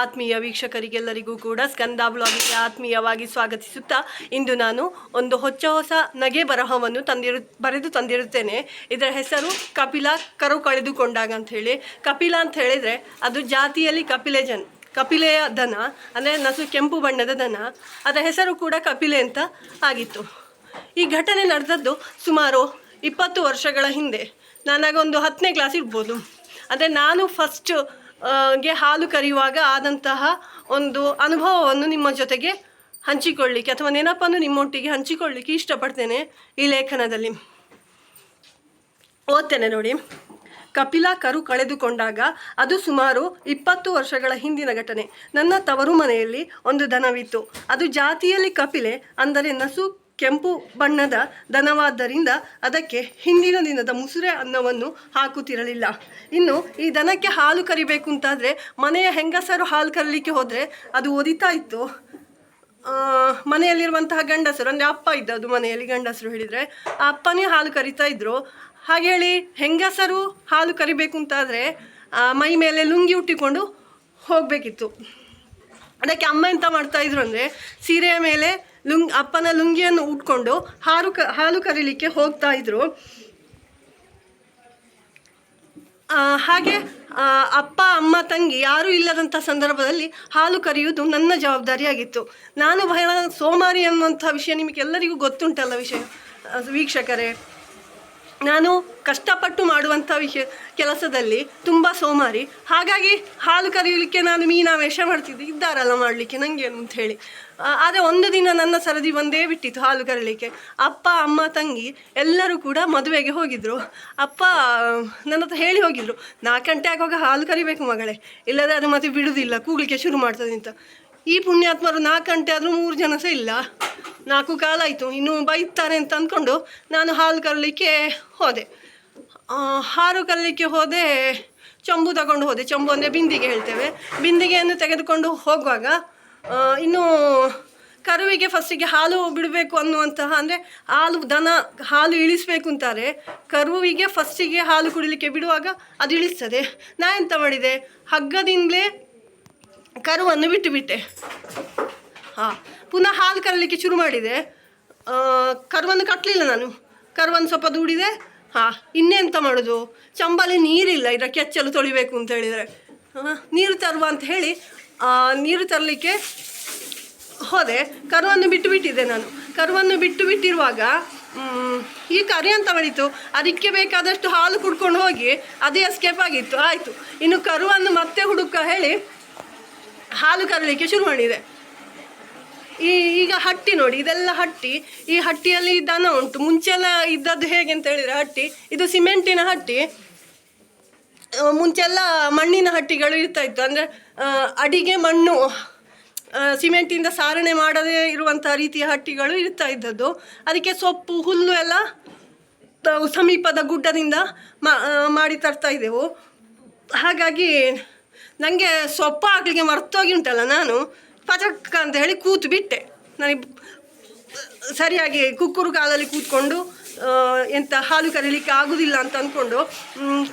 ಆತ್ಮೀಯ ವೀಕ್ಷಕರಿಗೆಲ್ಲರಿಗೂ ಕೂಡ ಸ್ಕಂದ ಬ್ಲಾಗಿಗೆ ಆತ್ಮೀಯವಾಗಿ ಸ್ವಾಗತಿಸುತ್ತಾ ಇಂದು ನಾನು ಒಂದು ಹೊಚ್ಚ ಹೊಸ ನಗೆ ಬರಹವನ್ನು ತಂದಿರು ಬರೆದು ತಂದಿರುತ್ತೇನೆ. ಇದರ ಹೆಸರು ಕಪಿಲ ಕರು ಕಳೆದುಕೊಂಡಾಗ ಅಂತ ಹೇಳಿ. ಕಪಿಲ ಅಂತ ಹೇಳಿದರೆ ಅದು ಜಾತಿಯಲ್ಲಿ ಕಪಿಲೆ ಜನ್ ಕಪಿಲೆಯ ದನ, ಅಂದರೆ ನಸು ಕೆಂಪು ಬಣ್ಣದ ದನ. ಅದರ ಹೆಸರು ಕೂಡ ಕಪಿಲೆ ಅಂತ ಆಗಿತ್ತು. ಈ ಘಟನೆ ನಡೆದದ್ದು ಸುಮಾರು ಇಪ್ಪತ್ತು ವರ್ಷಗಳ ಹಿಂದೆ. ನಾನಾಗ ಒಂದು ಹತ್ತನೇ ಕ್ಲಾಸ್ ಇರ್ಬೋದು. ಅಂದರೆ ನಾನು ಫಸ್ಟ್ ಗೆ ಹಾಲು ಕರೆಯುವಾಗ ಆದಂತಹ ಒಂದು ಅನುಭವವನ್ನು ನಿಮ್ಮ ಜೊತೆಗೆ ಹಂಚಿಕೊಳ್ಳಿಕ್ಕೆ ಅಥವಾ ನೆನಪನ್ನು ನಿಮ್ಮೊಟ್ಟಿಗೆ ಹಂಚಿಕೊಳ್ಳಿಕ್ಕೆ ಇಷ್ಟಪಡ್ತೇನೆ ಈ ಲೇಖನದಲ್ಲಿ. ಓದ್ತೇನೆ ನೋಡಿ. ಕಪಿಲ ಕರು ಕಳೆದುಕೊಂಡಾಗ ಅದು ಸುಮಾರು ಇಪ್ಪತ್ತು ವರ್ಷಗಳ ಹಿಂದಿನ ಘಟನೆ. ನನ್ನ ತವರು ಮನೆಯಲ್ಲಿ ಒಂದು ದನವಿತ್ತು. ಅದು ಜಾತಿಯಲ್ಲಿ ಕಪಿಲೆ ಅಂದರೆ ನಸು ಕೆಂಪು ಬಣ್ಣದ ದನವಾದ್ದರಿಂದ ಅದಕ್ಕೆ ಹಿಂದಿನ ದಿನದ ಮುಸುರೆ ಅನ್ನವನ್ನು ಹಾಕುತ್ತಿರಲಿಲ್ಲ. ಇನ್ನು ಈ ದನಕ್ಕೆ ಹಾಲು ಕರಿಬೇಕು ಅಂತಾದರೆ ಮನೆಯ ಹೆಂಗಸರು ಹಾಲು ಕರಲಿಕ್ಕೆ ಹೋದರೆ ಅದು ಒದಿತಾ ಇತ್ತು. ಮನೆಯಲ್ಲಿರುವಂತಹ ಗಂಡಸರು, ಅಂದರೆ ಅಪ್ಪ ಅದು ಮನೆಯಲ್ಲಿ ಗಂಡಸರು ಹೇಳಿದರೆ, ಆ ಅಪ್ಪನೇ ಹಾಲು ಕರಿತಾ ಇದ್ದರು ಹಾಗೆ ಹೇಳಿ ಹೆಂಗಸರು ಹಾಲು ಕರಿಬೇಕು ಅಂತಾದರೆ ಮೈ ಮೇಲೆ ಲುಂಗಿ ಉಟ್ಟಿಕೊಂಡು ಹೋಗಬೇಕಿತ್ತು. ಅದಕ್ಕೆ ಅಮ್ಮ ಎಂತ ಮಾಡ್ತಾ ಇದ್ರು ಅಂದರೆ, ಸೀರೆಯ ಮೇಲೆ ಲುಂಗ್, ಅಪ್ಪನ ಲುಂಗಿಯನ್ನು ಉಟ್ಕೊಂಡು ಹಾಲು ಕ, ಹಾಲು ಕರೀಲಿಕ್ಕೆ ಹೋಗ್ತಾ ಇದ್ರು. ಹಾಗೆ ಅಪ್ಪ, ಅಮ್ಮ, ತಂಗಿ ಯಾರೂ ಇಲ್ಲದಂಥ ಸಂದರ್ಭದಲ್ಲಿ ಹಾಲು ಕರೆಯುವುದು ನನ್ನ ಜವಾಬ್ದಾರಿಯಾಗಿತ್ತು. ನಾನು ಬಹಳ ಸೋಮಾರಿ ಅನ್ನುವಂಥ ವಿಷಯ ನಿಮಗೆಲ್ಲರಿಗೂ ಗೊತ್ತುಂಟಲ್ಲ ವಿಷಯ ವೀಕ್ಷಕರೇ. ನಾನು ಕಷ್ಟಪಟ್ಟು ಮಾಡುವಂಥ ವಿಷಯ ಕೆಲಸದಲ್ಲಿ ತುಂಬ ಸೋಮಾರಿ. ಹಾಗಾಗಿ ಹಾಲು ಕರೆಯಲಿಕ್ಕೆ ನಾನು ಮೀನ ವೇಷ ಮಾಡ್ತಿದ್ದೆ. ಇದ್ದಾರಲ್ಲ ಮಾಡಲಿಕ್ಕೆ ನನಗೇನು ಅಂತ ಹೇಳಿ. ಆದರೆ ಒಂದು ದಿನ ನನ್ನ ಸರದಿ ಬಂದೇ ಬಿಟ್ಟಿತ್ತು ಹಾಲು ಕರೀಲಿಕ್ಕೆ. ಅಪ್ಪ, ಅಮ್ಮ, ತಂಗಿ ಎಲ್ಲರೂ ಕೂಡ ಮದುವೆಗೆ ಹೋಗಿದ್ದರು ಅಪ್ಪ, ನನ್ನ ಹತ್ರ ಹೇಳಿ ಹೋಗಿದ್ರು, ನಾಲ್ಕು ಗಂಟೆ ಆಗುವಾಗ ಹಾಲು ಕರಿಬೇಕು ಮಗಳೇ. ಇಲ್ಲದೆ ಅದು ಮತ್ತೆ ಬಿಡುವುದಿಲ್ಲ ಕೂಗ್ಲಿಕ್ಕೆ ಶುರು ಮಾಡ್ತದೆ ಅಂತ. ಈ ಪುಣ್ಯಾತ್ಮರು ನಾಲ್ಕು ಗಂಟೆ ಆದರೂ ಮೂರು ಜನ ಸಹ ಇಲ್ಲ. ನಾಲ್ಕು ಕಾಲ ಆಯಿತು ಇನ್ನು ಬೈತಾರೆ ಅಂತ ಅಂದ್ಕೊಂಡು ನಾನು ಹಾಲು ಕರಲಿಕ್ಕೆ ಹೋದೆ. ಹಾಲು ಕರಲಿಕ್ಕೆ ಹೋದೆ, ಚಂಬು ತಗೊಂಡು ಹೋದೆ. ಚಂಬು ಅಂದರೆ ಬಿಂದಿಗೆ ಹೇಳ್ತೇವೆ. ಬಿಂದಿಗೆಯನ್ನು ತೆಗೆದುಕೊಂಡು ಹೋಗುವಾಗ ಇನ್ನೂ ಕರುವಿಗೆ ಫಸ್ಟಿಗೆ ಹಾಲು ಬಿಡಬೇಕು ಅನ್ನುವಂತಹ ಅಂದರೆ ಹಾಲು, ದನ ಹಾಲು ಇಳಿಸಬೇಕು ಅಂತಾರೆ. ಕರುವಿಗೆ ಫಸ್ಟಿಗೆ ಹಾಲು ಕುಡಿಲಿಕ್ಕೆ ಬಿಡುವಾಗ ಅದು ಇಳಿಸ್ತದೆ. ನಾ ಮಾಡಿದೆ? ಹಗ್ಗದಿಂದಲೇ ಕರುವನ್ನು ಬಿಟ್ಟು ಬಿಟ್ಟೆ. ಹಾಂ, ಪುನಃ ಹಾಲು ಕರಲಿಕ್ಕೆ ಶುರು ಮಾಡಿದೆ. ಕರುವನ್ನು ಕಟ್ಟಲಿಲ್ಲ ನಾನು. ಕರುವನ್ನು ಸ್ವಲ್ಪ ದೂಡಿದೆ. ಹಾಂ, ಇನ್ನೆಂತ ಮಾಡೋದು? ಚಂಬಲಿ ನೀರಿಲ್ಲ ಇದರ ಕೆಚ್ಚಲು ತೊಳಿಬೇಕು ಅಂತ ಹೇಳಿದರೆ ನೀರು ತರುವ ಅಂತ ಹೇಳಿ ನೀರು ತರಲಿಕ್ಕೆ ಹೋದೆ. ಕರುವನ್ನು ಬಿಟ್ಟು ಬಿಟ್ಟಿದ್ದೆ ನಾನು. ಕರುವನ್ನು ಬಿಟ್ಟು ಬಿಟ್ಟಿರುವಾಗ ಈ ಕರಿ ಅಂತ ಬಳಿತು ಅದಕ್ಕೆ ಬೇಕಾದಷ್ಟು ಹಾಲು ಕುಡ್ಕೊಂಡು ಹೋಗಿ, ಅದೇ ಎಸ್ಕೇಪ್ ಆಗಿತ್ತು. ಆಯಿತು. ಇನ್ನು ಕರುವನ್ನು ಮತ್ತೆ ಹುಡುಕ ಹೇಳಿ ಹಾಲು ಕರಲಿಕ್ಕೆ ಶುರು ಮಾಡಿದೆ. ಈ, ಈಗ ಹಟ್ಟಿ ನೋಡಿ, ಇದೆಲ್ಲ ಹಟ್ಟಿ, ಈ ಹಟ್ಟಿಯಲ್ಲಿ ದನ ಉಂಟು ಮುಂಚೆಲ್ಲ ಇದ್ದದ್ದು ಹೇಗೆ ಅಂತ ಹೇಳಿದರೆ ಹಟ್ಟಿ, ಇದು ಸಿಮೆಂಟಿನ ಹಟ್ಟಿ. ಮುಂಚೆಲ್ಲ ಮಣ್ಣಿನ ಹಟ್ಟಿಗಳು ಇರ್ತಾ ಇತ್ತು, ಅಂದರೆ ಅಡಿಗೆ ಮಣ್ಣು ಸಿಮೆಂಟಿಂದ ಸಾರಣೆ ಮಾಡದೇ ಇರುವಂಥ ರೀತಿಯ ಹಟ್ಟಿಗಳು ಇರ್ತಾ ಇದ್ದದ್ದು. ಅದಕ್ಕೆ ಸೊಪ್ಪು, ಹುಲ್ಲು ಎಲ್ಲ ಸಮೀಪದ ಗುಡ್ಡದಿಂದ ಮಾಡಿ ತರ್ತಾ ಇದ್ದೆವು. ಹಾಗಾಗಿ ನನಗೆ ಸೊಪ್ಪು ಹಾಕ್ಲಿಕ್ಕೆ ಮರ್ತೋಗಿ ಉಂಟಲ್ಲ ನಾನು ಪಚಕ್ಕ ಅಂತ ಹೇಳಿ ಕೂತು ಬಿಟ್ಟೆ. ನನಗೆ ಸರಿಯಾಗಿ ಕುಕ್ಕುರು ಕಾಲಲ್ಲಿ ಕೂತ್ಕೊಂಡು ಎಂತ ಹಾಲು ಕರೀಲಿಕ್ಕೆ ಆಗುದಿಲ್ಲ ಅಂತ ಅಂದ್ಕೊಂಡು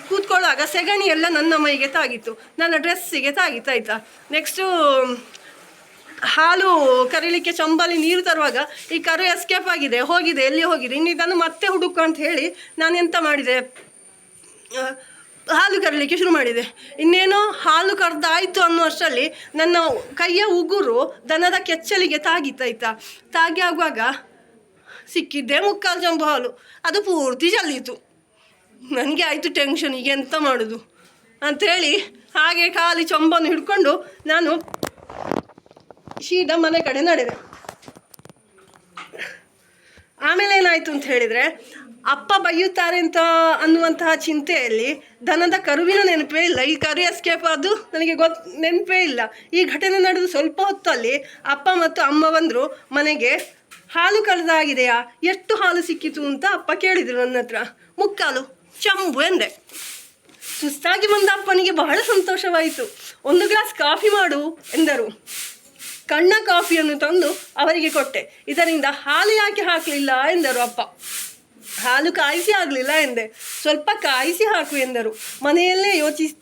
ಕೂತ್ಕೊಳ್ಳುವಾಗ ಸೆಗಣಿ ಎಲ್ಲ ನನ್ನ ಮೈಗೆ ತಾಗಿತ್ತು. ನನ್ನ ಡ್ರೆಸ್ಸಿಗೆ ತಾಗಿತ್ತು, ಆಯಿತಾ? ನೆಕ್ಸ್ಟು ಹಾಲು ಕರೀಲಿಕ್ಕೆ ಚಂಬಲಿ ನೀರು ತರುವಾಗ ಈ ಕರು ಎಸ್ಕೇಪ್ ಆಗಿದೆ, ಹೋಗಿದೆ, ಎಲ್ಲಿ ಹೋಗಿದೆ ಇನ್ನು ಇದನ್ನು ಮತ್ತೆ ಹುಡುಕು ಅಂತ ಹೇಳಿ ನಾನು ಎಂತ ಮಾಡಿದೆ ಹಾಲು ಕರೀಲಿಕ್ಕೆ ಶುರು ಮಾಡಿದೆ. ಇನ್ನೇನೋ ಹಾಲು ಕರೆದಾಯಿತು ಅನ್ನುವಷ್ಟರಲ್ಲಿ ನನ್ನ ಕೈಯ ಉಗುರು ದನದ ಕೆಚ್ಚಲಿಗೆ ತಾಗಿತ್ತಾಯ್ತಾ ತಾಗಿ ಆಗುವಾಗ ಸಿಕ್ಕಿದ್ದೆ ಮುಕ್ಕಾಲು ಜಂಬು ಹಾಲು. ಅದು ಪೂರ್ತಿ ಚೆಲ್ಲಿತು ನನಗೆ ಆಯಿತು ಟೆನ್ಷನ್ ಈಗ ಎಂತ ಮಾಡೋದು? ಅಂಥೇಳಿ ಹಾಗೆ ಖಾಲಿ ಚೊಂಬನ್ನು ಹಿಡ್ಕೊಂಡು ನಾನು ಸೀದಾ ಮನೆ ಕಡೆ ನಡೆದೆ. ಆಮೇಲೆ ಏನಾಯಿತು ಅಂತ ಹೇಳಿದರೆ ಅಪ್ಪ ಬೈಯುತ್ತಾರೆ ಅಂತ ಅನ್ನುವಂತಹ ಚಿಂತೆಯಲ್ಲಿ ದನದ ಕರುವಿನ ನೆನಪೇ ಇಲ್ಲ. ಈ ಕರು ಎಸ್ಕೇಪ್ ಅದು ನನಗೆ ಗೊತ್ತು ನೆನಪೇ ಇಲ್ಲ. ಈ ಘಟನೆ ನಡೆದು ಸ್ವಲ್ಪ ಹೊತ್ತಲ್ಲಿ ಅಪ್ಪ ಮತ್ತು ಅಮ್ಮ ಬಂದರು, ಮನೆಗೆ ಹಾಲು ಕಳೆದಾಗಿದೆಯಾ? ಎಷ್ಟು ಹಾಲು ಸಿಕ್ಕಿತು ಅಂತ ಅಪ್ಪ ಕೇಳಿದರು ನನ್ನ ಹತ್ರ. ಮುಕ್ಕಾಲು ಚಂಬು ಎಂದೆ. ಸುಸ್ತಾಗಿ ಬಂದ ಅಪ್ಪನಿಗೆ ಬಹಳ ಸಂತೋಷವಾಯಿತು. ಒಂದು ಗ್ಲಾಸ್ ಕಾಫಿ ಮಾಡು ಎಂದರು. ಕಣ್ಣ ಕಾಫಿಯನ್ನು ತಂದು ಅವರಿಗೆ ಕೊಟ್ಟೆ. ಇದರಿಂದ ಹಾಲು ಯಾಕೆ ಹಾಕಲಿಲ್ಲ ಎಂದರು ಅಪ್ಪ. ಹಾಲು ಕಾಯಿಸಿ ಆಗಲಿಲ್ಲ ಎಂದೆ. ಸ್ವಲ್ಪ ಕಾಯಿಸಿ ಹಾಕು ಎಂದರು. ಮನೆಯಲ್ಲೇ ಯೋಚಿಸಿ,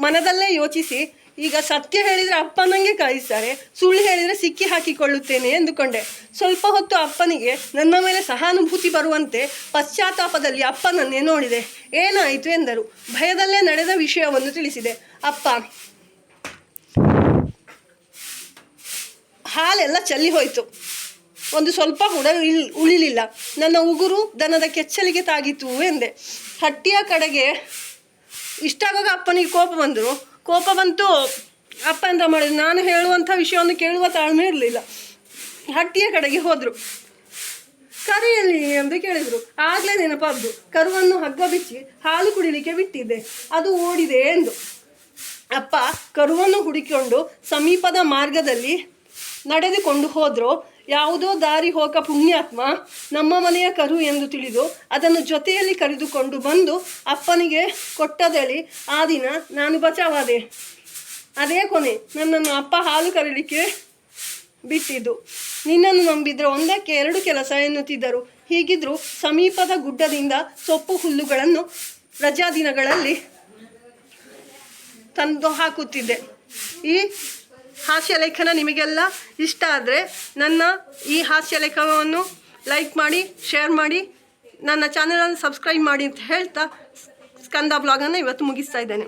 ಮನದಲ್ಲೇ ಯೋಚಿಸಿ, ಈಗ ಸತ್ಯ ಹೇಳಿದರೆ ಅಪ್ಪನಂಗೆ ಕಾಯಿಸ್ತಾರೆ, ಸುಳ್ಳು ಹೇಳಿದರೆ ಸಿಕ್ಕಿ ಹಾಕಿಕೊಳ್ಳುತ್ತೇನೆ ಎಂದುಕೊಂಡೆ. ಸ್ವಲ್ಪ ಹೊತ್ತು ಅಪ್ಪನಿಗೆ ನನ್ನ ಮೇಲೆ ಸಹಾನುಭೂತಿ ಬರುವಂತೆ ಪಶ್ಚಾತ್ತಾಪದಲ್ಲಿ ಅಪ್ಪನನ್ನೇ ನೋಡಿದೆ. ಏನಾಯಿತು ಎಂದರು. ಭಯದಲ್ಲೇ ನಡೆದ ವಿಷಯವನ್ನು ತಿಳಿಸಿದೆ. ಅಪ್ಪ, ಹಾಲೆಲ್ಲ ಚಲ್ಲಿ ಹೋಯಿತು ಒಂದು ಸ್ವಲ್ಪ ಕೂಡ ಉಳಿಲಿಲ್ಲ. ನನ್ನ ಉಗುರು ದನದ ಕೆಚ್ಚಲಿಗೆ ತಾಗಿತು ಎಂದೆ. ಹಟ್ಟಿಯ ಕಡೆಗೆ ಇಷ್ಟಾಗುವಾಗ ಅಪ್ಪನಿಗೆ ಕೋಪ ಬಂದರು. ಕೋಪ ಬಂತು, ಅಪ್ಪ ಎಂತ ಮಾಡಿದ್ರು? ನಾನು ಹೇಳುವಂಥ ವಿಷಯವನ್ನು ಕೇಳುವ ತಾಳ್ಮೆ ಇರಲಿಲ್ಲ. ಹಟ್ಟಿಯ ಕಡೆಗೆ ಹೋದರು. ಕರೆಯಲ್ಲಿ ಎಂದು ಕೇಳಿದರು. ಆಗಲೇ ನೆನಪಾದ್ದು ಕರುವನ್ನು ಹಗ್ಗ ಬಿಚ್ಚಿ ಹಾಲು ಕುಡಿಲಿಕ್ಕೆ ಬಿಟ್ಟಿದ್ದೆ. ಅದು ಓಡಿದೆ ಎಂದು. ಅಪ್ಪ ಕರುವನ್ನು ಹುಡುಕಿಕೊಂಡು ಸಮೀಪದ ಮಾರ್ಗದಲ್ಲಿ ನಡೆದುಕೊಂಡು ಹೋದ್ರು. ಯಾವುದೋ ದಾರಿ ಹೋಗ ಪುಣ್ಯಾತ್ಮ, ನಮ್ಮ ಮನೆಯ ಕರು ಎಂದು ತಿಳಿದು ಅದನ್ನು ಜೊತೆಯಲ್ಲಿ ಕರೆದುಕೊಂಡು ಬಂದು ಅಪ್ಪನಿಗೆ ಕೊಟ್ಟದಳಿ. ಆ ದಿನ ನಾನು ಬಚಾವಾದೆ. ಅದೇ ಕೊನೆ. ನನ್ನನ್ನು ಅಪ್ಪ ಹಾಲು ಕರೀಲಿಕ್ಕೆ ಬಿಟ್ಟಿದ್ದು. ನಿನ್ನನ್ನು ನಂಬಿದ್ರೆ ಒಂದಕ್ಕೆ ಎರಡು ಕೆಲಸ ಎನ್ನುತ್ತಿದ್ದರು. ಹೀಗಿದ್ರೂ ಸಮೀಪದ ಗುಡ್ಡದಿಂದ ಸೊಪ್ಪು ಹುಲ್ಲುಗಳನ್ನು ರಜಾ ದಿನಗಳಲ್ಲಿ ತಂದು ಹಾಕುತ್ತಿದ್ದೆ. ಈ ಹಾಸ್ಯ ಲೇಖನ ನಿಮಗೆಲ್ಲ ಇಷ್ಟ ಆದರೆ ನನ್ನ ಈ ಹಾಸ್ಯ ಲೇಖನವನ್ನು ಲೈಕ್ ಮಾಡಿ, ಶೇರ್ ಮಾಡಿ, ನನ್ನ ಚಾನಲನ್ನು ಸಬ್ಸ್ಕ್ರೈಬ್ ಮಾಡಿ ಅಂತ ಹೇಳ್ತಾ ಸ್ಕಂದ ಬ್ಲಾಗನ್ನು ಇವತ್ತು ಮುಗಿಸ್ತಾ ಇದ್ದೇನೆ.